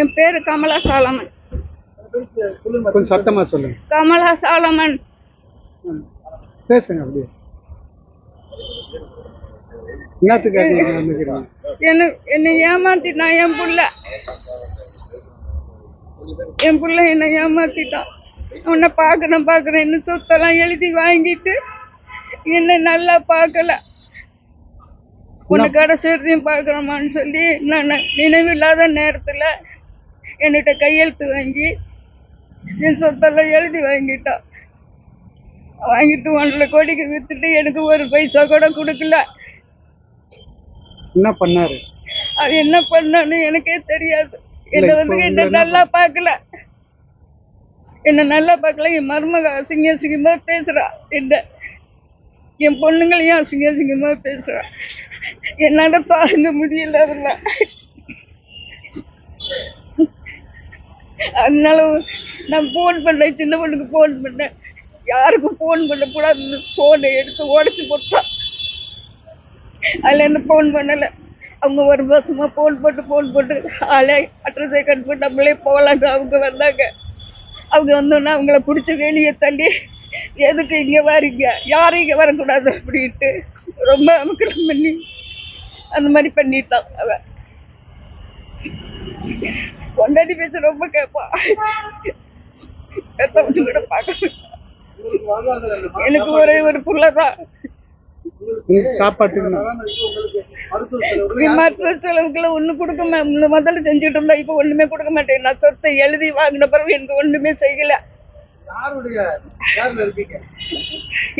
என் பேரு கமலா சாலமன் கொஞ்சம் சத்தமா சொல்லுங்க. கமலா சாலமன். பேசுங்க அப்படியே. என்ன என்னை ஏமாத்திட்டான் என் புள்ள. என் புள்ள என்னை ஏமாத்திட்டான். உன்னை பார்க்கறேன் பார்க்கறேன்னு சொத்தெல்லாம் எழுதி வாங்கிட்டு என்னை நல்லா பார்க்கல. உன்னை கடைசி வரையும் பார்க்கணுமான்னு சொல்லி நான் நினைவில்லாத நேரத்தில் என்கிட்ட கையெழுத்து வாங்கி என் சொத்தெல்லாம் எழுதி வாங்கிட்டான் வாங்கிட்டு ஒன்றரை கோடிக்கு வித்துட்டு எனக்கு ஒரு பைசா கூட கொடுக்கல. என்ன பண்ணாரு? அது என்ன பண்ணான்னு எனக்கே தெரியாது. என்ன வந்து என்ன நல்லா பார்க்கல. என்ன நல்லா பார்க்கல. என் மருமக அசிங்க அசிங்கமா பேசுறா. என்ன என் பொண்ணுங்களையும் அசிங்க அசிங்கமா பேசுறா. என்னால தாங்க முடியல அதெல்லாம் அதனால நான் ஃபோன் பண்ணேன் சின்ன பொண்ணுக்கு ஃபோன் பண்ணேன். யாருக்கும் ஃபோன் கூடாது ஃபோனை எடுத்து உடச்சி போட்டான். அதில் என்ன ஃபோன் பண்ணலை. அவங்க ஒரு மாசமா ஃபோன் போட்டு ஃபோன் போட்டு ஆளே அட்ரஸை கட் பண்ணி நம்மளே போகலான்னு அவங்க வந்தாங்க. அவங்க வந்தோன்னா அவங்கள பிடிச்சி வெளியே தள்ளி எதுக்கு இங்கே வரீங்க? யாரும் இங்கே வரக்கூடாது அப்படின்ட்டு ரொம்ப அமுக்கலம் பண்ணி அந்த மாதிரி பண்ணிட்டான் அவன். கொண்டாடி பேச ரொம்ப கேட்பான் பெத்தவங்க கூட பார்க்க எனக்கு ஒரே ஒரு புள்ள தான். உங்களுக்கு சாப்பாட்டுக்கு மருத்துவ செலவுக்குள்ள ஒண்ணு கொடுக்க முதல்ல செஞ்சுட்டு இருந்தா இப்ப ஒண்ணுமே கொடுக்க மாட்டேன். நான் சொத்தை எழுதி வாங்கின பிறகு எனக்கு ஒண்ணுமே செய்யல.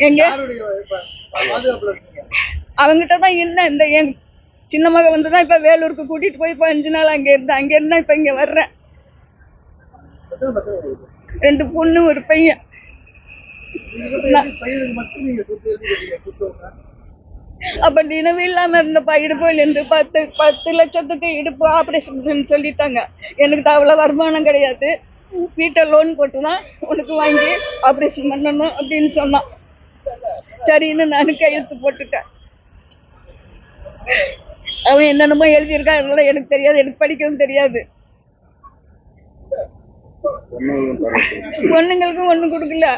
எங்க? அவங்ககிட்ட தான் இருந்தேன். இந்த என் சின்ன மகன் வந்து தான் இப்ப வேலூருக்கு கூட்டிட்டு போய் இப்போ அஞ்சு நாள் அங்க இருந்தேன் அங்க இருந்தால் இப்ப இங்க வர்றேன். ரெண்டு பொண்ணு ஒரு பையன். அப்ப நினைவு இல்லாம இருந்தப்பா இடுப்புல என்று பத்து பத்து லட்சத்துக்கு இடுப்பு ஆபரேஷன் சொல்லிட்டாங்க. எனக்கு அவ்வளவு வருமானம் கிடையாது. வீட்டை லோன் போட்டு உனக்கு வாங்கி ஆபரேஷன் பண்ணணும் அப்படின்னு சொன்னான். சரின்னு நான் கையெழுத்து போட்டுட்டேன். அவன் என்னென்னமோ எழுதியிருக்கான் அதனால எனக்கு தெரியாது எனக்கு படிக்கவும் தெரியாது. பொண்ணுங்களுக்கும் ஒண்ணும் கொடுக்கல.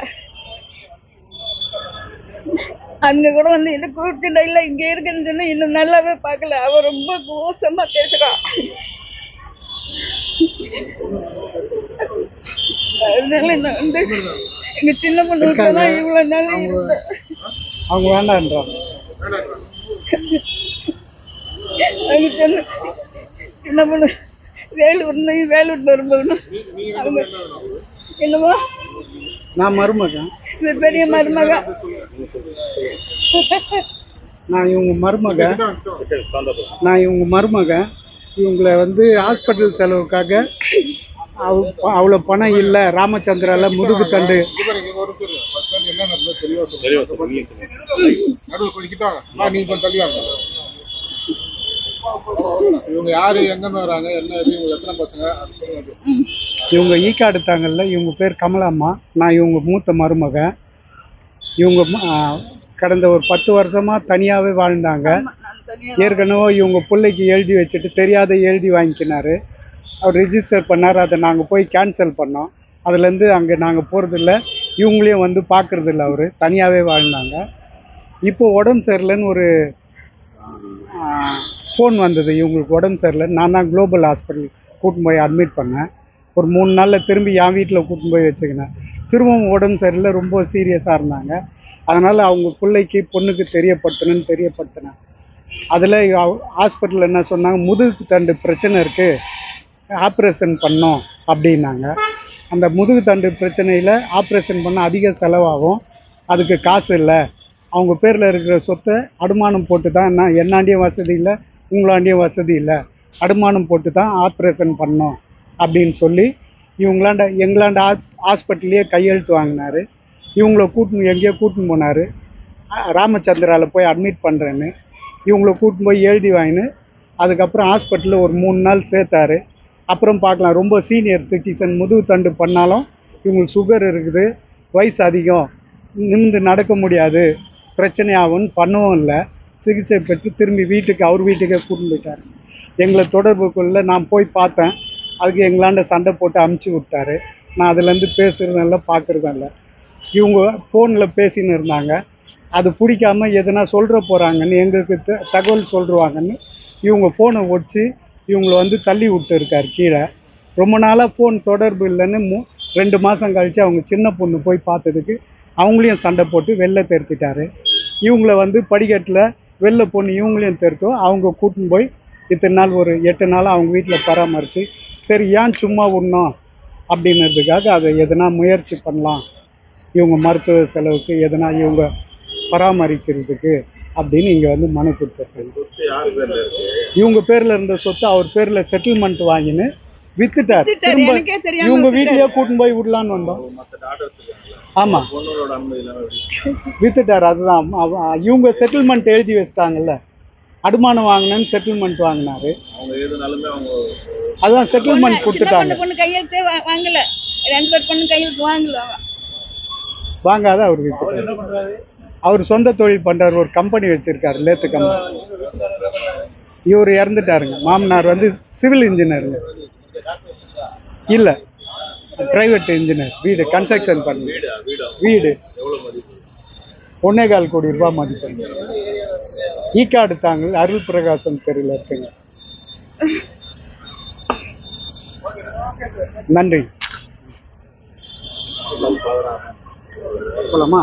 அங்க கூட வந்து என்ன கூப்பிட்டு இல்ல இங்க இருக்குன்னு சொன்னா இன்னும் நல்லாவே பார்க்கல. அவ ரொம்ப மோசமா பேசுறான். அதனால நான் வந்து எங்க சின்ன பொண்ணு தான் இவ்வளவு நாள் இருந்தேன் அவங்க வேண்டான்றாங்க அவங்க சொன்ன என்ன பண்ணு வேலூர் வேலூர் வரும்போது அவங்க என்னவோ நான் மருமகன். இந்த பெரிய மருமக நான் இவங்க மருமக நான் இவங்க மருமகன். இவங்களை வந்து ஹாஸ்பிட்டல் செலவுக்காக அவ- அவ்வளோ பணம் இல்லை. ராமச்சந்திரால முதுகு தண்டு. என்ன நடந்தது தெளிவா சொல்லுங்க நடுவில் கொஞ்சிக்கிட்டாங்க நான் நீங்க கொஞ்சம் தள்ளி வாங்க இவங்க யாரு எங்க வராங்க என்ன இவங்க எத்தனை பசங்க இவங்க ஈக்கா எடுத்தாங்கல்ல இவங்க பேர் கமலாம்மா நான் இவங்க மூத்த மருமகன். இவங்க கடந்த ஒரு பத்து வருஷமா தனியாகவே வாழ்ந்தாங்க. ஏற்கனவே இவங்க பிள்ளைக்கு எழுதி வச்சுட்டு தெரியாத எழுதி வாங்கிக்கினாரு. அவர் ரிஜிஸ்டர் பண்ணார் அதை நாங்கள் போய் கேன்சல் பண்ணோம். அதுலேருந்து அங்கே நாங்கள் போகிறதில்ல இவங்களையும் வந்து பார்க்குறதில்ல அவர். தனியாகவே வாழ்ந்தாங்க. இப்போ உடம்பு சரியில்லைன்னு ஒரு ஃபோன் வந்தது இவங்களுக்கு உடம்பு சரியில்லை. நான் தான் குளோபல் ஹாஸ்பிட்டல் கூட்டின்னு போய் அட்மிட் பண்ணேன். ஒரு மூணு நாளில் திரும்பி என் வீட்டில் கூட்டின்னு போய் வச்சுக்கினேன். திரும்பவும் உடம்பு சரியில்லை ரொம்ப சீரியஸாக இருந்தாங்க. அதனால் அவங்க பிள்ளைக்கு பொண்ணுக்கு தெரியப்படுத்தணும்னு தெரியப்படுத்தினேன். அதில் ஹாஸ்பிட்டலில் என்ன சொன்னாங்க முதுகு தண்டு பிரச்சனை இருக்குது ஆப்ரேஷன் பண்ணோம் அப்படின்னாங்க. அந்த முதுகு தண்டு பிரச்சனையில் ஆப்ரேஷன் பண்ண அதிக செலவாகும். அதுக்கு காசு இல்லை. அவங்க பேரில் இருக்கிற சொத்தை அடமானம் போட்டு தான் என்ன என்னாண்டியும் வசதி இவங்களாண்டியும் வசதி இல்லை. அடமானம் போட்டு தான் ஆப்ரேஷன் பண்ணோம் அப்படின்னு சொல்லி இவங்களாண்ட எங்களாண்ட ஹாஸ்பிட்டல்லையே கையெழுத்து வாங்கினாரு. இவங்கள கூட்டின்னு எங்கேயோ கூட்டின்னு போனார். ராமச்சந்திராவில் போய் அட்மிட் பண்ணுறேன்னு இவங்கள கூட்டின்னு போய் எழுதி வாங்கினு அதுக்கப்புறம் ஹாஸ்பிட்டலில் ஒரு மூணு நாள் சேர்த்தாரு. அப்புறம் பார்க்கலாம் ரொம்ப சீனியர் சிட்டிசன் முதுகு தண்டு பண்ணாலும் இவங்களுக்கு சுகர் இருக்குது வயசு அதிகம் நிமிந்து நடக்க முடியாது பிரச்சனை ஆகும்னு பண்ணவும் இல்லை. சிகிச்சை பெற்று திரும்பி வீட்டுக்கு அவர் வீட்டுக்கே கூட்டின்னு போயிட்டார். எங்களை தொடர்பு கொள்ள நான் போய் பார்த்தேன். அதுக்கு எங்களாண்ட சண்டை போட்டு அமுச்சு விட்டாரு. நான் அதுலேருந்து பேசுகிறதும் இல்லை பார்க்குறதும் இல்லை. இவங்க ஃபோனில் பேசின்னு இருந்தாங்க. அது பிடிக்காம எதனா சொல்கிற போகிறாங்கன்னு எங்களுக்கு த- தகவல் சொல்கிறாங்கன்னு இவங்க ஃபோனை ஒடிச்சு இவங்களை வந்து தள்ளி விட்டு இருக்கார் கீழே. ரொம்ப நாளாக ஃபோன் தொடர்பு இல்லைன்னு மூ ரெண்டு மாதம் கழித்து அவங்க சின்ன பொண்ணு போய் பார்த்ததுக்கு அவங்களையும் சண்டை போட்டு வெளில தெருத்திட்டாரு. இவங்கள வந்து படிக்கட்டில் வெளில பொண்ணு இவங்களையும் தெருத்தோம் அவங்க கூட்டின்னு போய் இத்தனை நாள் ஒரு எட்டு நாள் அவங்க வீட்டில் பராமரித்து சரி ஏன் சும்மா விடணும் அப்படின்றதுக்காக அதை எதனா முயற்சி பண்ணலாம். இவங்க மருத்துவ செலவுக்கு எதனா இவங்க பராமரிக்கிறதுக்கு அப்படின்னு இங்கே வந்து மனு கொடுத்துருக்காங்க. இவங்க பேர்ல இருந்த சொத்து அவர் பேர்ல செட்டில்மெண்ட் வாங்கின்னு வித்துட்டார். திரும்ப இவங்க. வீட்லயே கூட்டின்னு போய் விடலான்னு வந்தோம். ஆமா? வித்துட்டார். அதுதான். இவங்க செட்டில்மெண்ட் எழுதி வச்சிட்டாங்கல்ல. அடமானம் வாங்கினேன்னு செட்டில்மெண்ட் வாங்கினாரு. அவங்க எதுனாலுமே அவங்க அதான் செட்டில்மெண்ட் கொடுத்துட்டாங்க. பொண்ணு கையெழுத்தே வாங்கல. ரெண்டு பேர் பொண்ணு கையெழுத்து வாங்கல. வாங்காத அவர் வித்துட்டார். அவர் சொந்த தொழில் பண்றாரு. ஒரு கம்பெனி வச்சிருக்காரு லேத்து கம்பெனி இவர் இறந்துட்டாருங்க. மாமனார் வந்து சிவில் இன்ஜினியருங்க இல்ல. பிரைவேட் இன்ஜினியர் வீடு கன்ஸ்ட்ரக்ஷன் பண்ணி. வீடா ஒன்னே கால் கோடி ரூபாய் மதிப்பு. ஈக்காடு தாங்கல் அருள் பிரகாசம் தெருவில் இருக்குங்க. நன்றி. போலாமா?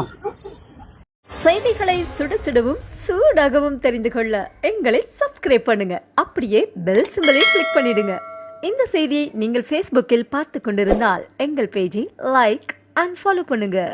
செய்திகளை சுட சுடவும் சூடாகவும் தெரிந்து கொள்ள எங்களை சப்ஸ்கிரைப் பண்ணுங்க. அப்படியே பெல் சிம்பலையும் கிளிக் பண்ணிடுங்க. இந்த செய்தியை நீங்கள் ஃபேஸ்புக்கில் பார்த்து கொண்டிருந்தால் எங்கள் பேஜை லைக் அண்ட் ஃபாலோ பண்ணுங்கள்